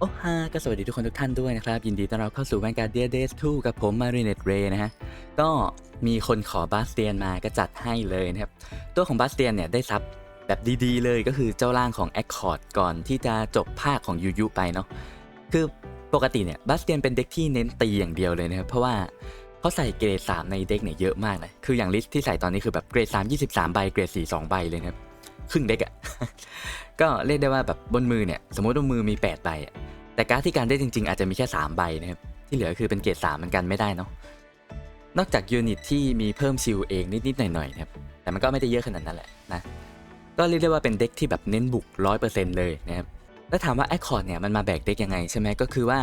โอ้ฮาก็สวัสดีทุกคนทุกท่านด้วยนะครับ ยินดีต้อนรับเข้าสู่แวนการ์เดียเดส2กับผมมารีเนตเรนะฮะ ก็มีคนขอบาสเตียนมาก็จัดให้เลยนะครับ ตัวของบาสเตียนเนี่ยได้ซับแบบดีๆ เลยก็คือเจ้าร่างของ a c c o r d ก่อนที่จะจบภาคของยูยูไปเนาะคือปกติเนี่ยบาสเตียนเป็นเด็กที่เน้นตีอย่างเดียวเลยนะครับเพราะว่าเขาใส่เกรด3ในเด็กเนี่ยเยอะมากนะคืออย่างลิสต์ที่ใส่ตอนนี้คือแบบเกรด3 23ใบเกรด4 2ใบเลยนะครับ ครึ่งเด็กอะก็เรียกได้ว่าแบบบนมือเนี่ย สมมติว่ามือมี 8 ใบอะแต่การ์ดที่การได้จริง ๆ อาจจะมีแค่ 3 ใบนะครับ ที่เหลือคือเป็นเกรด3มันกันไม่ได้เนาะ นอกจากยูนิตที่มีเพิ่มชิลเองนิดๆหน่อยๆนะครับ แต่มันก็ไม่ได้เยอะขนาดนั้นแหละนะ ก็เรียกได้ว่าเป็นเด็กที่แบบเน้นบุก 100%เลยนะครับแล้วถามว่าแอคคอร์ดเนี่ยมันมาแบกเด็กยังไงใช่ไหมก็คือว่า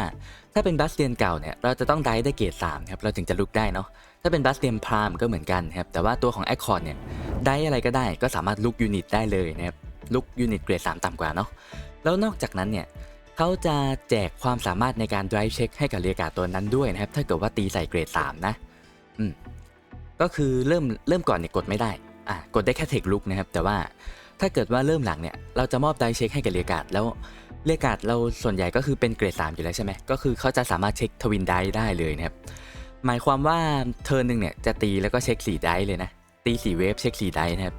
ถ้าเป็นบัสเตียนเก่าเนี่ยเราจะต้องได้ได้เกรด3ครับเราถึงจะลุกได้เนาะถ้าเป็นบัสเตียนพรามก็เหมือนกันครับแต่ว่าตัวของแอคคอร์ดเนี่ย ได้อะไรก็ได้ก็สามารถลุกยูนิตได้เลยนะครับลุกยูนิตเกรด3ต่ำกว่าเนาะแล้วนอกจากนั้นเนี่ยเขาจะแจกความสามารถในการ drive check ให้กับเรียกาตัวนั้นด้วยนะครับ ถ้าเกิดว่าตีใส่เกรด 3 นะอืมก็คือเริ่มเริ่มก่อนเนี่ยกดไม่ได้อะกดได้แค่เทคลุกนะครับ แต่ว่าถ้าเกิดว่าเริ่มหลังเนี่ยเราจะมอบ drive check ให้กับเรียกาแล้วเรียกาเราส่วนใหญ่ก็คือเป็นเกรด 3 อยู่แล้วใช่ไหมก็คือเขาจะสามารถเช็คทวินไดได้เลยนะครับหมายความว่าเทิร์นหนึ่งเนี่ยจะตีแล้วก็เช็ค4ไดเลยนะ ตี4เวฟเช็ค4ไดนะครับ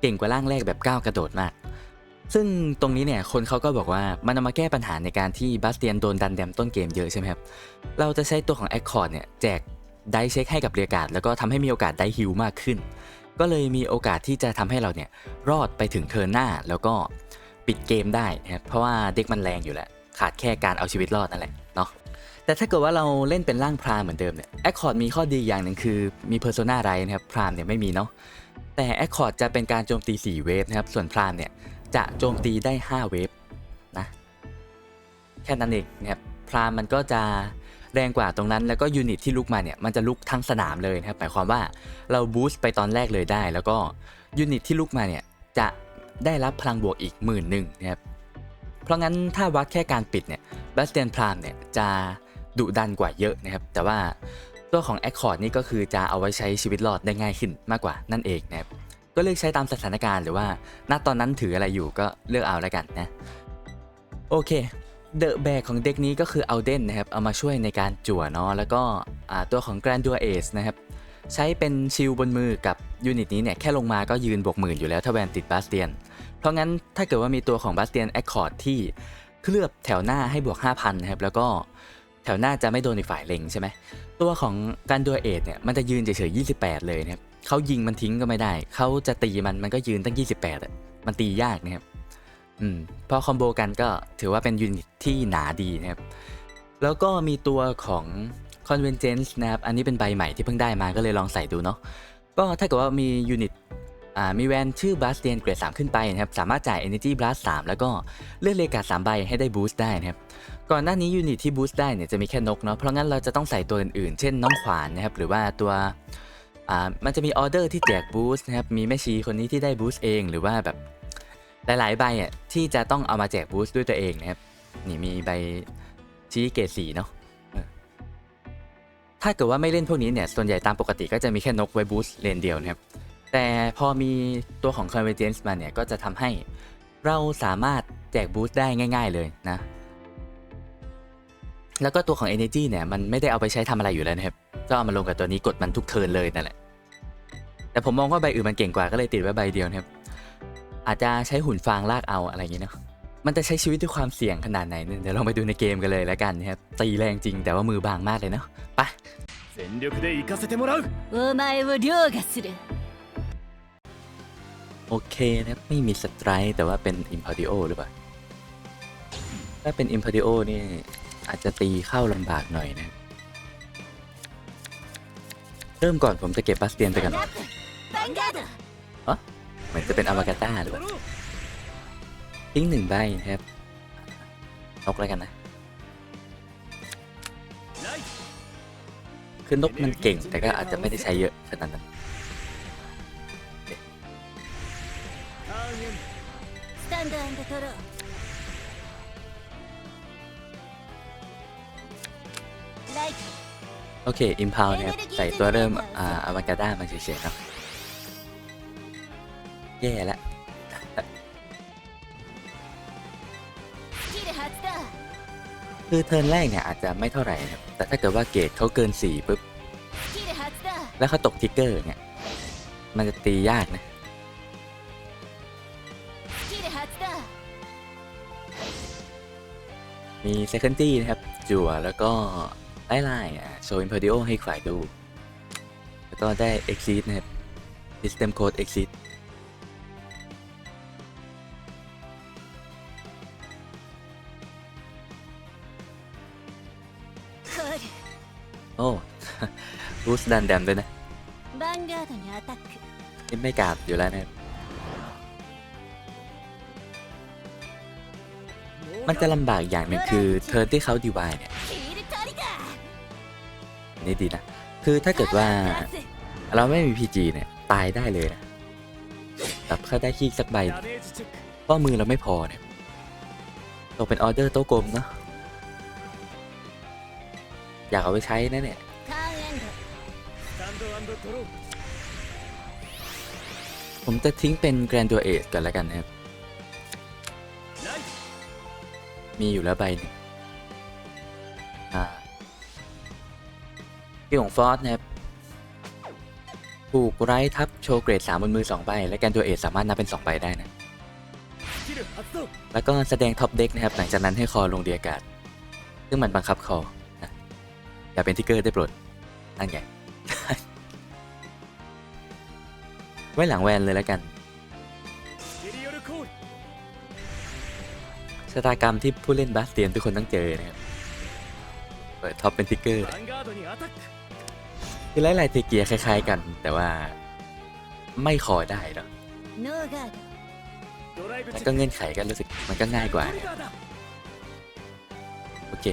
เก่งกว่าร่างแรกแบบก้าวกระโดดมาก ซึ่งตรงนี้เนี่ยคนเขาก็บอกว่ามันเอามาแก้ปัญหาในการที่บาสเตียนโดนดันแดมต้นเกมเยอะใช่ไหมครับ เราจะใช้ตัวของแอคคอร์ดเนี่ยแจกไดเช็คให้กับเรียกาดแล้วก็ทำให้มีโอกาสได้ฮิลมากขึ้น ก็เลยมีโอกาสที่จะทำให้เราเนี่ยรอดไปถึงเทิร์นหน้าแล้วก็ปิดเกมได้นะครับเพราะว่าเด็กมันแรงอยู่แล้วขาดแค่การเอาชีวิตรอดนั่นแหละเนาะ แต่ถ้าเกิดว่าเราเล่นเป็นร่างพรามเหมือนเดิมเนี่ยแอคคอร์ดมีข้อดีอย่างหนึ่งคือมีเพอร์โซนาไรนะครับพรามเนี่ยไม่มีเนาะแต่แอคคอร์ดจะเป็นการโจมตี 4 เวฟนะครับส่วนพรามเนี่ยจะโจมตีได้ 5 เวฟนะแค่นั้นเองนะครับพรามมันก็จะแรงกว่าตรงนั้นแล้วก็ยูนิตที่ลุกมาเนี่ยมันจะลุกทั้งสนามเลยนะครับหมายความว่าเราบูสต์ไปตอนแรกเลยได้ แล้วก็ยูนิตที่ลุกมาเนี่ยจะได้รับพลังบวกอีกหมื่นหนึ่งนะครับเพราะงั้นถ้าวัดแค่การปิดเนี่ยบสเตียนพรามเนี่ยจะ ดุดันกว่าเยอะนะครับ แต่ว่าตัวของแอคคอร์ดนี่ก็คือจะเอาไว้ใช้ชีวิตรอดได้ง่ายขึ้นมากกว่านั่นเองนะครับ ก็เลือกใช้ตามสถานการณ์หรือว่าณตอนนั้นถืออะไรอยู่ก็เลือกเอาแล้วกันนะ โอเคเดอะแบกของเด็กนี้ก็คือเอาเดนนะครับ เอามาช่วยในการจั่วเนาะแล้วก็ตัวของ Grand d u a Ace นะครับ ใช้เป็นชิลบนมือกับยูนิตนี้เนี่ย แค่ลงมาก็ยืนบวกหมื่นอยู่แล้วถ้าแวนติดบาสเตียน เพราะงั้นถ้าเกิดว่ามีตัวของบาสเตียนแอคคอร์ดที่เคลือบแถวหน้าให้บวก 5,000 นะครับ แล้วก็ แถวหน้าจะไม่โดนอีกฝ่ายเล็งใช่ไหมตัวของการดัวเอทเนี่ยมันจะยืนเฉยๆ28 เลยนะครับเขายิงมันทิ้งก็ไม่ได้ เขาจะตีมันมันก็ยืนตั้ง 28อะมันตียากนะครับอืมพอคอมโบกันก็ถือว่าเป็นยูนิตที่หนาดีนะครับ แล้วก็มีตัวของ Convergence นะครับ อันนี้เป็นใบใหม่ที่เพิ่งได้มาก็เลยลองใส่ดูเนาะ ก็ถ้าเกิดว่ามียูนิตอ่ามีแวนชื่อ b l a s t i a n เกรด3ขึ้นไปนะครับ สามารถจ่าย Energy Blast 3 แล้วก็เลือกเลกา3ใบให้ได้บูสต์ได้นะครับ ก่อนหน้านี้ยูนิตที่บูสต์ได้เนี่ยจะมีแค่นกเนาะเพราะงั้นเราจะต้องใส่ตัวอื่นๆ เช่นน้องขวานนะครับหรือว่าตัวอ่ามันจะมีออเดอร์ที่แจกบูสต์นะครับมีแม่ชีคนนี้ที่ได้บูสต์เองหรือว่าแบบหลายๆใบอะที่จะต้องเอามาแจกบูสต์ด้วยตัวเองนะครับนี่มีใบชี้เกรดสีเนาะถ้าเกิดว่าไม่เล่นพวกนี้เนี่ยส่วนใหญ่ตามปกติก็จะมีแค่นกไว้บูสต์เลนเดียวนะครับแต่พอมีตัวของ Convergence มาเนี่ยก็จะทำให้เราสามารถแจกบูสต์ได้ง่าย ๆเลยนะ แล้วก็ตัวของ Energy เนี่ย มันไม่ได้เอาไปใช้ทำอะไรอยู่แล้วนะครับ ก็เอามาลงกับตัวนี้กดมันทุกเทิร์นเลยนั่นแหละ แต่ผมมองว่าใบอื่นมันเก่งกว่าก็เลยติดไว้ใบเดียวนะครับ อาจจะใช้หุ่นฟางลากเอาอะไรอย่างนี้เนาะ มันจะใช้ชีวิตด้วยความเสี่ยงขนาดไหนเนี่ยเดี๋ยวลองไปดูในเกมกันเลยแล้วกันนะครับ ตีแรงจริงแต่ว่ามือบางมากเลยเนาะ ไป 全力で行かせてもらうお前を凌駕する โอเคนะครับไม่มีสไตร์แต่ว่าเป็น i m p a r i o หรือเปล่า ถ้าเป็น i m p a r i o นี่ อาจจะตีเข้าลำบากหน่อยนะ เริ่มก่อนผมจะเก็บบาสเตียนไปก่อนอ๋อเหมือนจะเป็นอมากาต้าหรือเปล่าทิ้งหนึ่งใบนะครับนกแล้วกันนะ คือนกมันเก่งแต่ก็อาจจะไม่ได้ใช้เยอะขนาดนั้น โอเคอิมพาวเนี่ยใส่ตัวเริ่มอ่าอวากาด้ามาเฉยๆครับ แย่แล้วคือเทิร์นแรกเนี่ยอาจจะไม่เท่าไหร่นะครับ แต่ถ้าเกิดว่าเกตเขาเกิน 4ปุ๊บ แล้วเขาตกทิกเกอร์เนี่ย มันจะตียากนะ มีเซคันดี้นะครับ จั่วแล้วก็ ไล่ไล่ะโชว์อินพอดิโอให้ฝ่ายดู แล้วก็ได้ Exit นะครับ System Code Exit โอ้บูสดันแดมด้วยนะนี่ไม่กลับอยู่แล้วนะครัมันจะลำบากอย่างหนึ่งคือเทิร์นที่เขาดีวาเนี่ย นี่ดีนะ คือถ้าเกิดว่าเราไม่มีพีจีเนี่ย ตายได้เลยนะแบบถ้าได้ขี้สักใบเพรามือเราไม่พอเนี่ยตกเป็นออเดอร์โต๊ะกลมเนาะอยากเอาไปใช้นะเนี่ยผมจะทิ้งเป็นแกรนดัวเอทกันแล้วกันนะครับ มีอยู่แล้วใบนึง คิวของฟอสนะครับถูกไร้ทับโชว์เกรด3บนมือ2ใบและแกนตัวเอทสามารถนับเป็น2ใบได้นะ แล้วก็แสดงท็อปเด็กนะครับ หลังจากนั้นให้คอลงเดียกาศ ซึ่งมันบังคับคออย่าเป็นทิกเกอร์ได้โปรดนั่นไงไว้หลังแวนเลยแล้วกันชะตากรรมที่ผู้เล่นบาสเตียนทุกคนต้องเจอนะครับ เปิดท็อปเป็นทิกเกอร์ คือหลายๆเทเกียคล้าย ๆ กัน แต่ว่าไม่คอได้เนาะแล้วก็เงื่อนไขก็รู้สึกมันก็ง่ายกว่า โอเค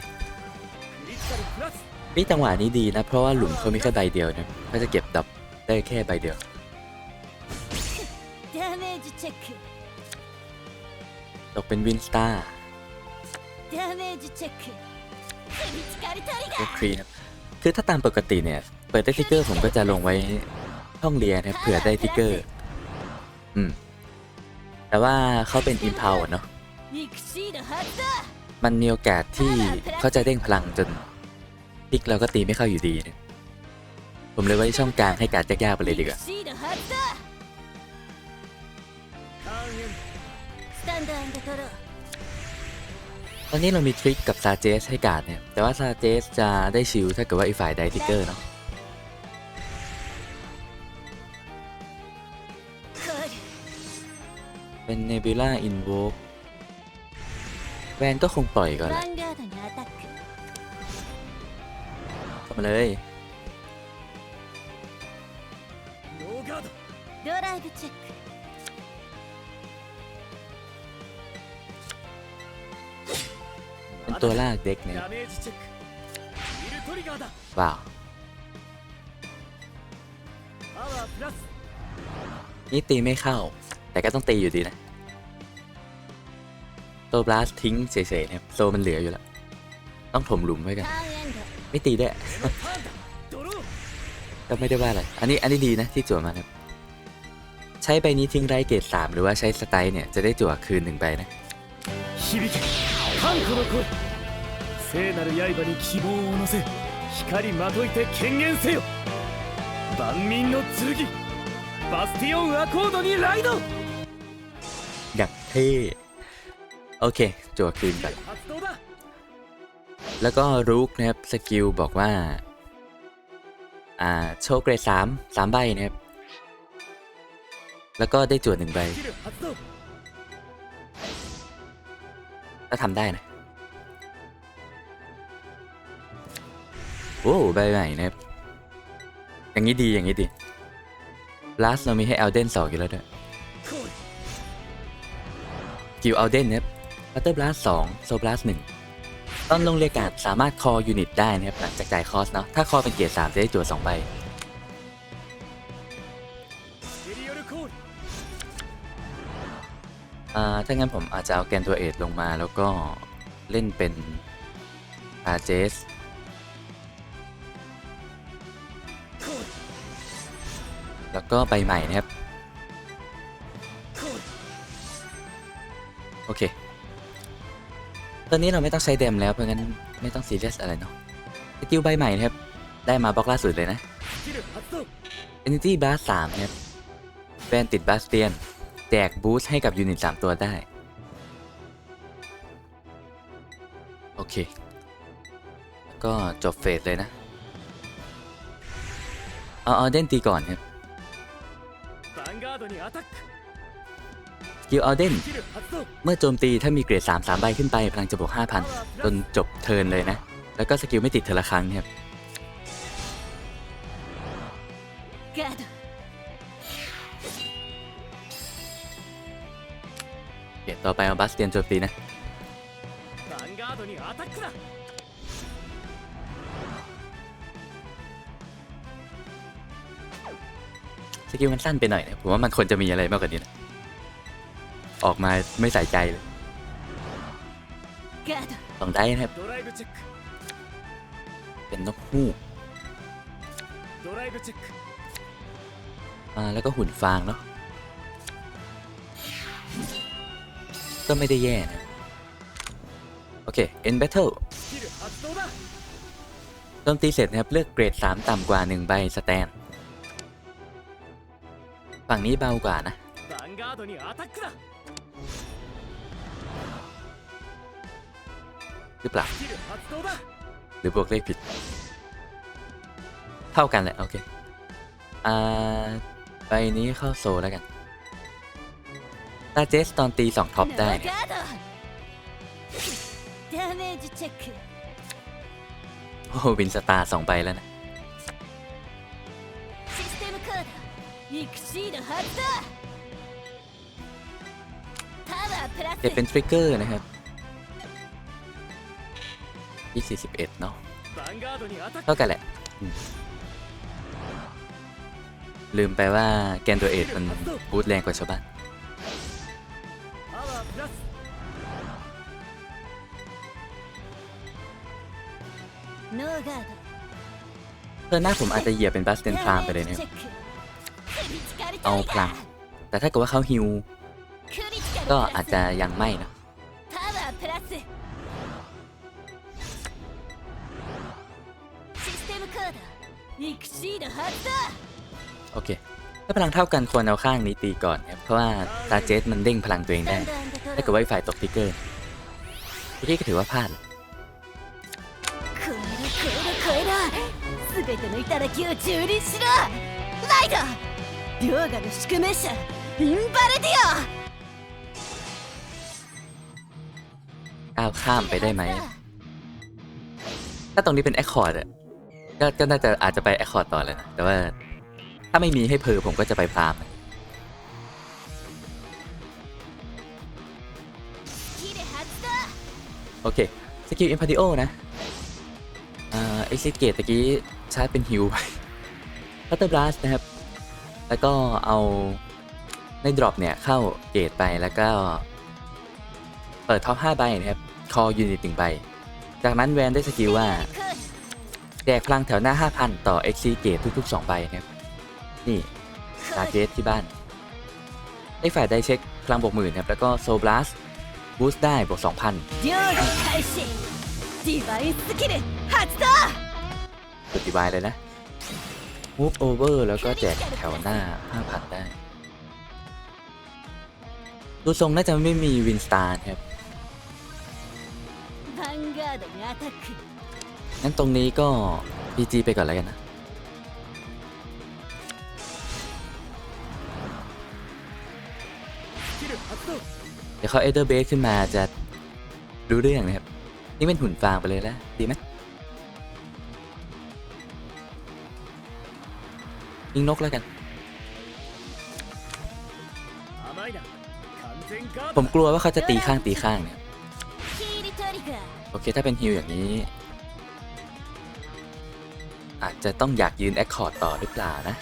นี่จังหวะนี้ดีนะ เพราะว่าหลุมเขามีแค่ใบเดียวนะก็จะเก็บดับได้แค่ใบเดียวตกเป็นวินสตาร์ดาเมจเช็คครับะคือถ้าตามปกติเนี่ย เปิดได้ทิกเกอร์ผมก็จะลงไว้ช่องเรียนะเผื่อได้ทิกเกอร์ อืม แต่ว่าเขาเป็นอิมพาวเนาะมันมีโอกาสที่เขาจะเด้งพลังจนทิกเราก็ตีไม่เข้าอยู่ดีนะผมเลยไว้ช่องกลางให้การยากๆไปเลยดีกว่าตอนนี้เรามีทริคกับซาเจสให้การเนี่ย แต่ว่าซาเจสจะได้ชิลถ้าเกิดว่าอีฝ่ายไดทิกเกอร์เนาะ เป็นเนบิล่าอินโวกแวนก็คงปล่อยก่อนแหละมาเลยเป็นตัวลากเด็กเนี่ยว้าวนี่ตีไม่เข้า แต่ก็ต้องตีอยู่ดีนะโซบลาสทิ้งเศษๆนี่ยโซมันเหลืออยู่แล้ว ต้องถมหลุมไว้กัน ไม่ตีได้ก็ไม่ได้ว่าอะไร อันนี้อันนี้ดีนะที่จั่วมาครับ ใช้ใบนี้ทิ้งไรเกตสามหรือว่าใช้สไตล์เนี่ย จะได้จั่วคืนหนึ่งใบนะ聖なる刃に希望を乗せ光まといて権限せオンアコードにライド ท่โอเคจั่วคืนกันแล้วก็รูกนะครับสกิลบอกว่า อ่า โชคเกรดสามสามใบนะครับ แล้วก็ได้จั่วหนึ่งใบถ้าทำได้นะโอ้ใบใหม่นะครับ อย่างนี้ดีอย่างนี้ดีลาสเรามีให้เอลเดนสองกันแล้วด้วย กิลอาเดนนะคบบัตเตอร์บลัสสองโซบลัสหนึ่งตอนลงเรียกาศสามารถคอยูนิตได้นะครับหลังจากจ่ายคอสเนาะถ้าคอเป็นเกียร์สามจะได้จั่วสองใบอ่าถ้างั้นผมอาจจะเอาแกนตัวเอทลงมาแล้วก็เล่นเป็นอาเจสแล้วก็ใบใหม่นะครับ โอเค ตอนนี้เราไม่ต้องใช้เดมแล้ว เพราะงั้นไม่ต้องซีเรียสอะไรเนาะสกิวใบใหม่ครับ ได้มาบล็อกล่าสุดเลยนะ Energy Bar 3ครับแบนติดบาสเตียน แจกบูสต์ให้กับยูนิต 3 ตัวได้ โอเค ก็จบเฟสเลยนะ เอาเอาเด่นตีก่อนครับ กิลอัเดนเมื่อโจมตีถ้ามีเกรด 3 3 ใบขึ้นไปพลังจะบวก 5,000 จนจบเทิร์นเลยนะ แล้วก็สกิลไม่ติดเทละครั้งเนี่ยเดี๋ยวต่อไปเอาบัสเตียนโจมตีนะสกิลมันสั้นไปหน่อยนะผมว่ามันควรจะมีอะไรมากกว่านี้นะ ออกมาไม่ใส่ใจเลยสองได้นะครับ เป็นนกฮูกอ่าแล้วก็หุ่นฟางเนาะก็ไม่ได้แย่นะ โอเค end battle ต้มตีเสร็จนะครับ เลือกเกรด 3 ต่ำกว่า 1 ใบสแตน ฝั่งนี้เบากว่านะือเปล่า หรือบวกเลขผิด เท่ากันแหละ โอเค อ่าใบนี้เข้าโซแล้วกันตาเจสตอนตีสองท็อปได้โอ้วินสตาร์สองใบแล้วนะจะเป็นทริกเกอร์นะครับ ที่ 41 เนาะเท่ากันแหละ ลืมไปว่าแกนตัวเอทมันบูตแรงกว่าชาวบ้านเธอหน้าผมอาจจะเหยียบเป็นบัสเตนาร์มไปเลยเนี่ยเอาพลังแต่ถ้าเกิดว่าเขาฮิว ก็อาจจะยังไม่นะ ドイクシード発動 โอเค ถ้าพลังเท่ากันควรเอาข้างนี้ตีก่อนครับเพราะว่าตาเจสมันเด้งพลังตัวเอง スタ ได้ ンドアンドト ถ้า ロ เกิดว่าอีกฝ่ายตกทิกเกอร์เมื่อกี้ก็ถือว่าพลาด 超えろ超えろ超えろ全ての頂きを蹂躙しろライド凌駕の宿命者インバルディ ก้าวข้าม オ ไปได้ไหม ถ้าตรงนี้เป็นแอคคอร์ดอะ ก็ก็น่าจะอาจจะไปแอคคอร์ดต่อเลยนะ แต่ว่าถ้าไม่มีให้เพอผมก็จะไปพรามโอเค สกิลอินพาร์ติโอนะอ่าเอ็กซิสเกตตะกี้ชาร์จเป็นฮิวไปคัตเตอร์บลัสนะครับ แล้วก็เอาในดรอปเนี่ยเข้าเกตไปแล้วก็ เปิดท็อป5ใบนะครับ คอยูนิตหนึ่งใบ จากนั้นแวนได้สกิลว่า แจกพลังแถวหน้า 5,000 ต่อ XC เกตทุก ๆ 2 ใบนะครับนี่ตาเกตที่บ้านไอ้ฝ่ายได้เช็คพลังบวกหมื่นครับ แล้วก็โซบลัสบูสต์ได้บวก2,000สุดดีไวเลยนะมูฟโอเวอร์แล้วก็แจกแถวหน้า 5,000 ได้ดูทรงน่าจะไม่มีวินสตาร์ครับ งั้นตรงนี้ก็ปีจีไปก่อนแล้วกันนะเดี๋ยวเขาเอเดอร์เบสขึ้นมาจะรู้เรื่องนะครับ นี่เป็นหุ่นฟางไปเลยแล้วดีไหมยิงนกแล้วกัน ผมกลัวว่าเขาจะตีข้างตีข้างเนี่ย โอเคถ้าเป็นฮิวอย่างนี้ อาจจะต้องอยากยืนแอคคอร์ดต่อหรือเปล่านะ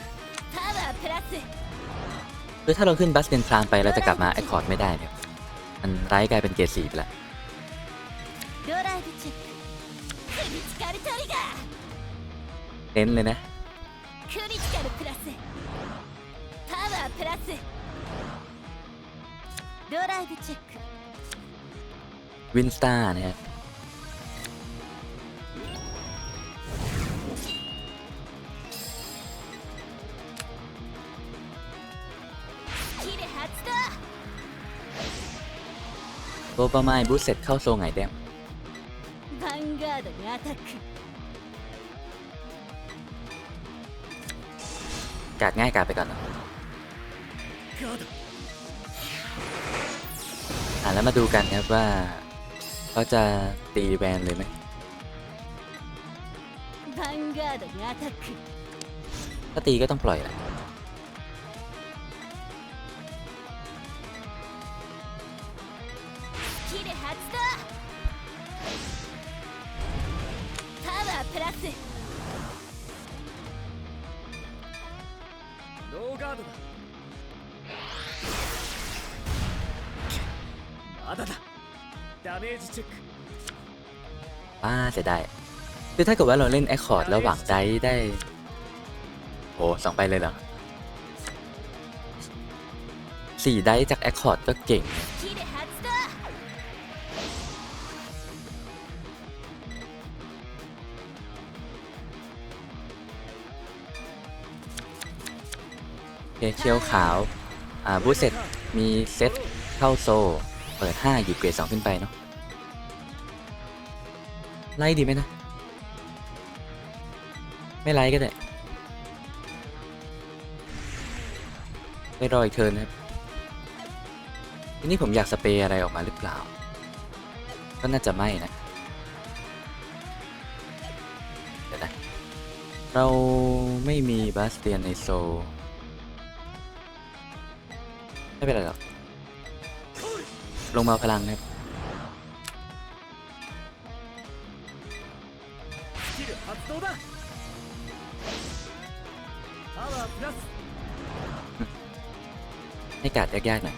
คือถ้าเราขึ้นบัสเดนพลานไปเราจะกลับมาแอคคอร์ดไม่ได้เนี่ยมันไร้กลายเป็นเกรดสี่ไปละเน้นเลยนะวินสตาร์นะครับ โบประมายบูสเสร็จเข้าโซงไงเด้มกาดง่ายกาดไปก่อนนะอะแล้วมาดูกันครับว่าเขาจะตีแวนเลยไหมถ้าตีก็ต้องปล่อยแหละ เสียได้คือถ้าเกิดว่าเราเล่นแอคคอร์ดแล้วหวังได้ได้โอ้สองไปเลยเหรอสี่ได้จากแอคคอร์ดก็เก่ง เคเคียวขาว อ่าบูเซ็ตมีเซ็ตเข้าโซ เปิด 5 อยู่เกรด2ขึ้นไปเนาะ ไล่ดีไหมนะ ไม่ไล่ก็ได้ไปรออีกเทิร์นนะครับทีนี้ผมอยากสเปรย์อะไรออกมาหรือเปล่า ก็น่าจะไม่นะเดี๋ยวนะเราไม่มีบาสเตียนในโซ ไม่เป็นไรหรอก ลงมาพลังนะครับ กาศยากๆหน่อย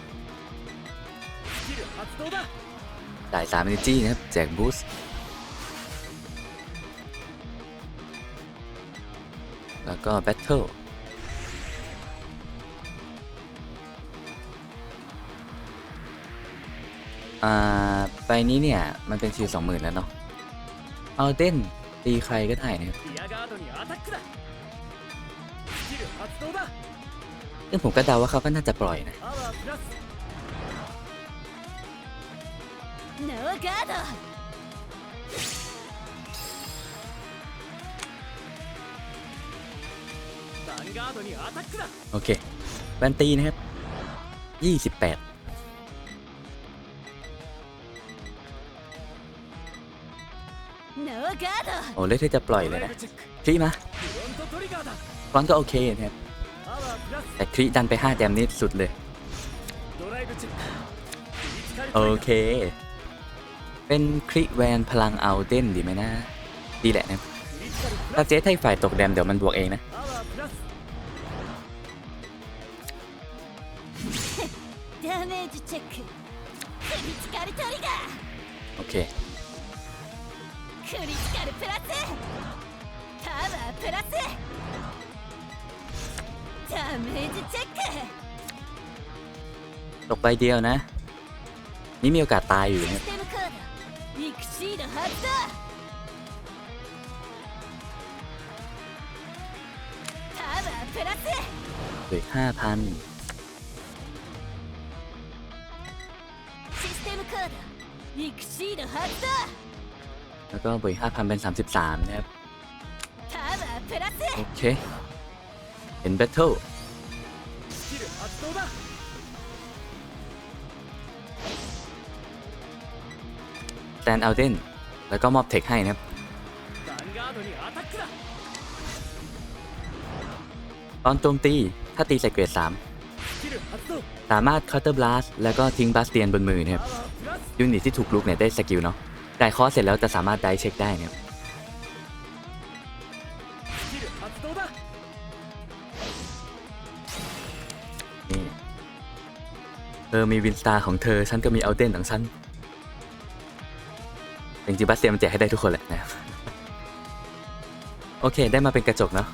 จ่ายสามเอเนจีนะครับ แจกบูสต์แล้วก็แบทเทิลอ่าไปนี้เนี่ย มันเป็นชิวสองหมื่นแล้วเนาะเอาเต้นตีใครก็ได้นะครับ ซึ่งผมก็เดาว่าเขาก็น่าจะปล่อยนะ โอเคแบนตีนะครับยี่สิบแปดโอ้เลือกที่จะปล่อยเลยนะคลิมาฟรอนก็โอเคนะครับ แต่คริดันไป 5 แต้มนี้สุดเลย โอเค เป็นคริแวนพลังเอาเต้นดีไหมนะ ดีแหละนะถ้าเจ๊ให้ฝ่ายตกแดมเดี๋ยวมันบวกเองนะ โอเค ダメージチェック ตกใบเดียวนะ นี่มีโอกาสตายอยู่ シ นะ ステムカードイクシード発動パワープラス เหลือห้าพัน システムカードイクシード発動 แล้วก็บวกห้าพันเป็น 33 นะครับ パワープラス โอเค เห็นแบทเทิลแตนเอาเดนแล้วก็มอบเทคให้นะครับตอนโจมตีถ้าตีใส่เกรด3สามารถคาร์เตอร์บลัสแล้วก็ทิ้งบาสเตียนบนมือนะครับยูนิตที่ถูกลุกเนี่ยได้สกิลเนาะจ่ายคอเสร็จแล้วจะสามารถได้เช็คได้นะครับ เอมีวินสตาร์ของเธอ ฉันก็มีเอาเต้นของฉันจริงๆบัสเซียมแจกให้ได้ทุกคนแหละนะโอเค ได้มาเป็นกระจกเนาะ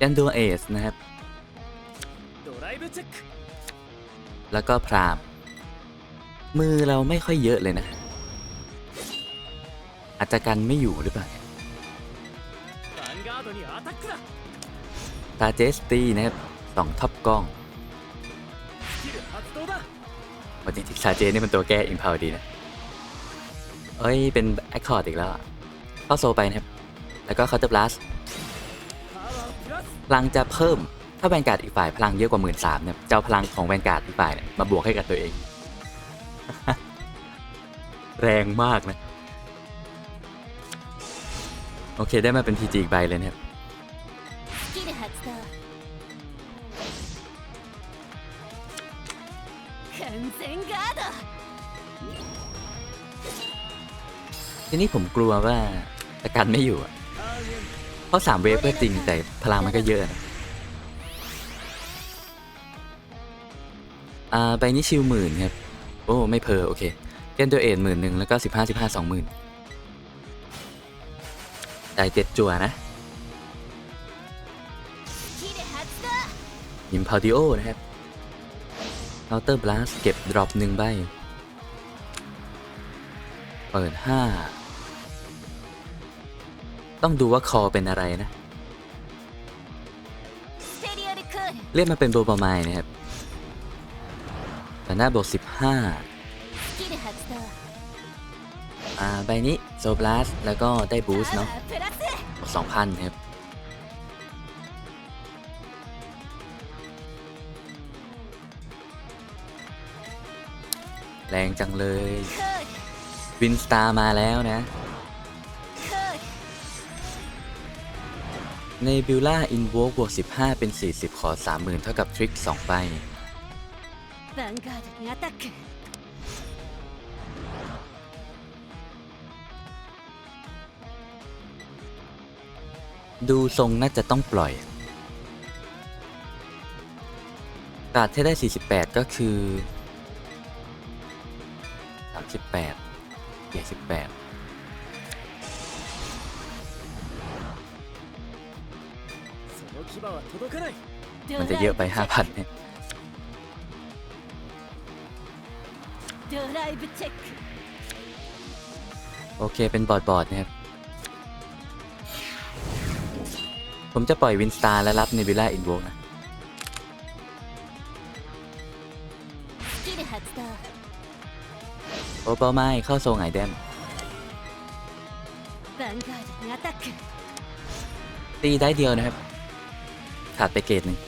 ยันดูเอสนะครับ แล้วก็พราม มือเราไม่ค่อยเยอะเลยนะ อาจจะกันไม่อยู่หรือเปล่า ตาเจสตีนะครับสองทับกล้องวันนี้งๆซาเจนี่มันตัวแก้อิมพาวดีนะ เอ้ย เป็นแอคคอร์ดอีกแล้วเข้าโซไปนะครับ แล้วก็เขาจะเตอร์บลัสพลังจะเพิ่มถ้าแวนการ์ดอีกฝ่ายพลังเยอะกว่าหมื่นสามเนี่ยเจ้าพลังของแวนการ์ดอีกฝ่ายเนี่ยมาบวกให้กับตัวเอง แรงมากนะ โอเคได้มาเป็น TG อีกใบเลยนะครับทีนี้ผมกลัวว่าตะการไม่อยู่อะเพราะสามเวฟก็จริงแต่พลังมันก็เยอะอะอ่าใบนี้ชิวหมื่นครับ โอ้ ไม่เพอโอเค เกนตัวเอ็นหมื่นหนึ่งแล้วก็สิบห้าสิบห้าสองหมื่น จ่าเจ็ดจั่วนะอิมพาวดิโอนะครับเคาน์เตอร์บลัสเก็บดรอปหนึ่งใบ เปิดห้า ต้องดูว่าคอเป็นอะไรนะ เรียกมาเป็นโบปรมายนะครับแต่หน้าบวกสิบห้า อ่าใบนี้โซบลัสแล้วก็ได้บูสต์เนาะสองพันครับ แรงจังเลย วินสตาร์มาแล้วนะ ในบิลล่าอินวอลบวก 15 เป็น 40 ขอ 30,000 เท่ากับทริก 2 ใบ ดูทรงน่าจะต้องปล่อยกาดที่ได้ 48 ก็คือ 38เกียร์18มันจะเยอะไป 5,000เนี่ยโอเค เป็นบอดบอดนะครับ ผมจะปล่อยวินสตาร์และรับเนบิล่าอินโวนะโอเปาไม้เข้าโซงไอเดมตีได้เดียวนะครับ ขาดไปเกตหนึ่ง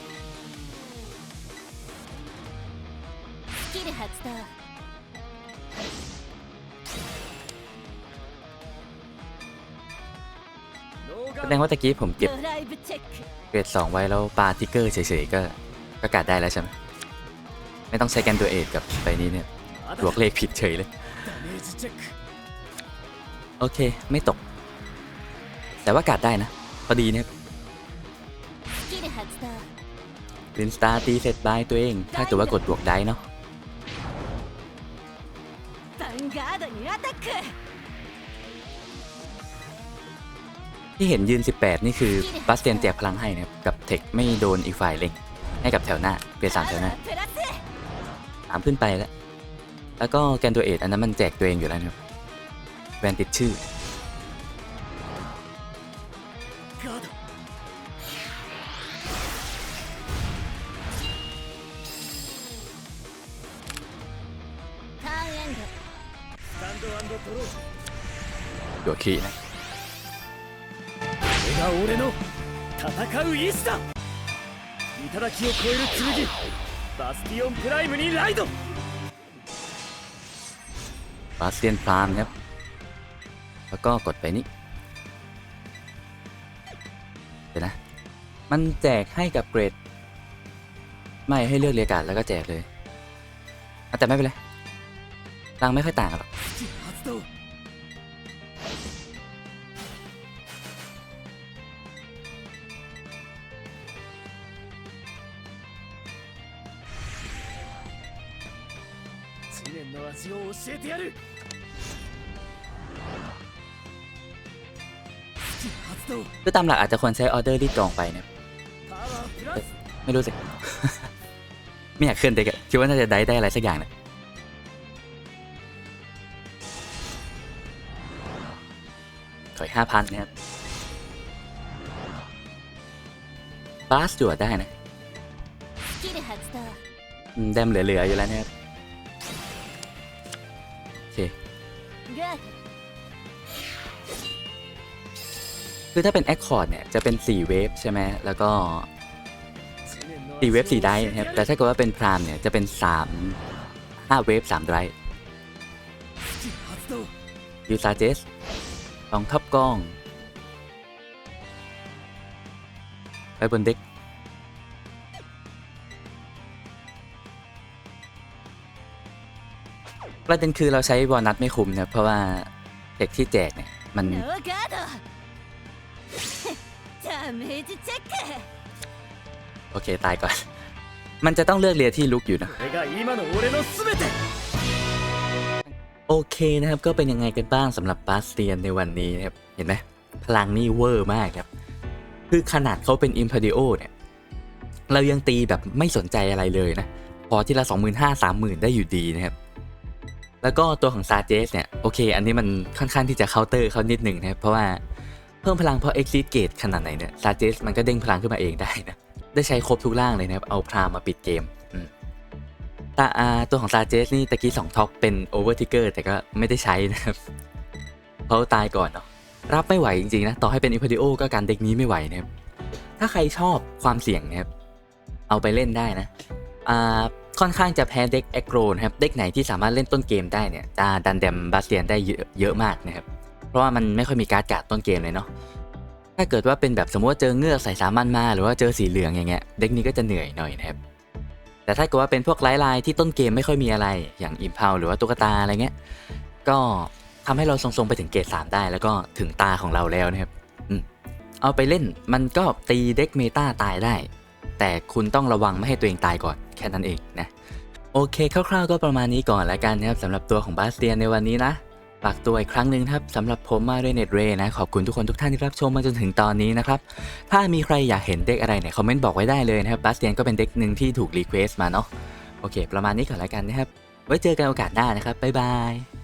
ว่าตะกี้ผมเก็บเกรดสองไว้แล้วปาทิกเกอร์เฉยๆก็ก็กาดได้แล้วใช่ไหมไม่ต้องใช้แกนตัวเอกกับไปนี้เนี่ยหลวกเลขผิดเฉยเลย โอเคไม่ตก แต่ว่ากัดได้นะ พอดีเนี่ยลินสตาร์ตีเสร็จบายตัวเอง ถ้าเกิว่ากดบวกได้เนาะ ที่เห็นยืน 18 นี่คือบัสเตียนแจกพลังให้นะกับเทคไม่โดนอีกฝ่ายเล็งให้กับแถวหน้าเปลี่ยนสามแถวหน้าสามขึ้นไปแล้ว แล้วก็แกนตัวเอทอันนั้นมันแจกตัวเองอยู่แล้วนะครับแวนติดชื่อตัคีนะ が俺の戦う意志だ頂を超える剣バスティオンプライムにライド บาสเตียนพรามครับ แล้วก็กดไปนี้ เดี๋ยวนะ มันแจกให้กับเกรด ไม่ให้เลือกเรียกการ์ดแล้วก็แจกเลยอ่ะแต่ไม่เป็นไรรังไม่ค่อยต่างกันหรอก 教えてやるスキル発動 คือตามหลักอาจจะควรใช้ออเดอร์รีดจองไปนะ パワープラス ไม่รู้สิ ไม่อยากเคลื่อนเด็กอะคิดว่าน่าจะได้ได้อะไรสักอย่างนะขอห้าพันนะครับบาสจวดได้นะ スキル発動 อืมแดมเหลือๆอยู่แล้วนะครับ คือถ้าเป็นแอคคอร์ดเนี่ย จะเป็น4เวฟใช่ไหมแล้วก็4เวฟ4ไดร์นะครับ แต่ถ้าเกิดว่าเป็นพรามเนี่ย จะเป็น3 5เวฟ3ไดร์ยูซาเจสลองทับกล้อง ไปบนเด็ก ประเด็นคือเราใช้วอลนัทไม่คุ้มนะเพราะว่าเด็กที่แจกเนี่ยมันโอเคตายก่อน มันจะต้องเลือกเรียที่ลุกอยู่นะโอเคนะครับก็เป็นยังไงกันบ้างสำหรับปาสเตียนในวันนี้นะครับเห็นไหมพลังนี่เวอร์มากครับ คือขนาดเขาเป็นอิมพาริโอเนี่ยเรายังตีแบบไม่สนใจอะไรเลยนะ พอที่ละสองหมื่นห้าสามหมื่นได้อยู่ดีนะครับ แล้วก็ตัวของซาเจสเนี่ยโอเค อันนี้มันค่อนข้างที่จะเคาน์เตอร์เขานิดหนึ่งนะครับเพราะว่าเพิ่มพลังเพราะ Exit Gate ขนาดไหนเนี่ยซาเจสมันก็เด้งพลังขึ้นมาเองได้นะได้ใช้ครบทุกร่างเลยนะครับเอาพรามมาปิดเกมตาอาตัวของซาเจสนี่ตะกี้สองท็อปเป็นโอเวอร์ทิกเกอร์แต่ก็ไม่ได้ใช้นะครับเพราะตายก่อนเนาะรับไม่ไหวจริงๆนะต่อให้เป็นอิพ d ดิโอก็การเด็กนี้ไม่ไหวนะครับถ้าใครชอบความเสี่ยงนะครับเอาไปเล่นได้นะอ่า ค่อนข้างจะแพ้เด็กแอ r โ o นะครับ เด็กไหนที่สามารถเล่นต้นเกมได้เนี่ยจะดันเดมบาสเตียนได้เยอะเยอะมากนะครับ เพราะว่ามันไม่ค่อยมีการ์ดการ์ดต้นเกมเลยเนาะ ถ้าเกิดว่าเป็นแบบสมมติว่าเจอเงือกใส่สามัญมาหรือว่าเจอสีเหลืองอย่างเงี้ย เด็กนี้ก็จะเหนื่อยหน่อยนะครับ แต่ถ้าเกิดว่าเป็นพวกไลท์ไลน์ที่ต้นเกมไม่ค่อยมีอะไร อย่างอิมพาวหรือว่าตุ๊กตาอะไรเงี้ย ก็ทำให้เราทรงๆไปถึงเกรด3ได้แล้วก็ถึงตาของเราแล้วนะครับเอาไปเล่นมันก็ตีเด็กเมตาตายได้ แต่คุณต้องระวังไม่ให้ตัวเองตายก่อน แค่นั้นเองนะโอเคคร่าวๆก็ประมาณนี้ก่อนแล้วกันนะครับสำหรับตัวของบาสเตียนในวันนี้นะฝากตัวอีกครั้งหนึ่งครับสำหรับผมมาเรเนตเรนะ ขอบคุณทุกคนทุกท่านที่รับชมมาจนถึงตอนนี้นะครับ ถ้ามีใครอยากเห็นเด็กอะไรเนี่ยคอมเมนต์บอกไว้ได้เลยนะครับบาสเตียนก็เป็นเด็กหนึ่งที่ถูกรีเควสต์มาเนาะโอเค ประมาณนี้ก่อนแล้วกันนะครับ ไว้เจอกันโอกาสหน้านะครับบ๊ายบาย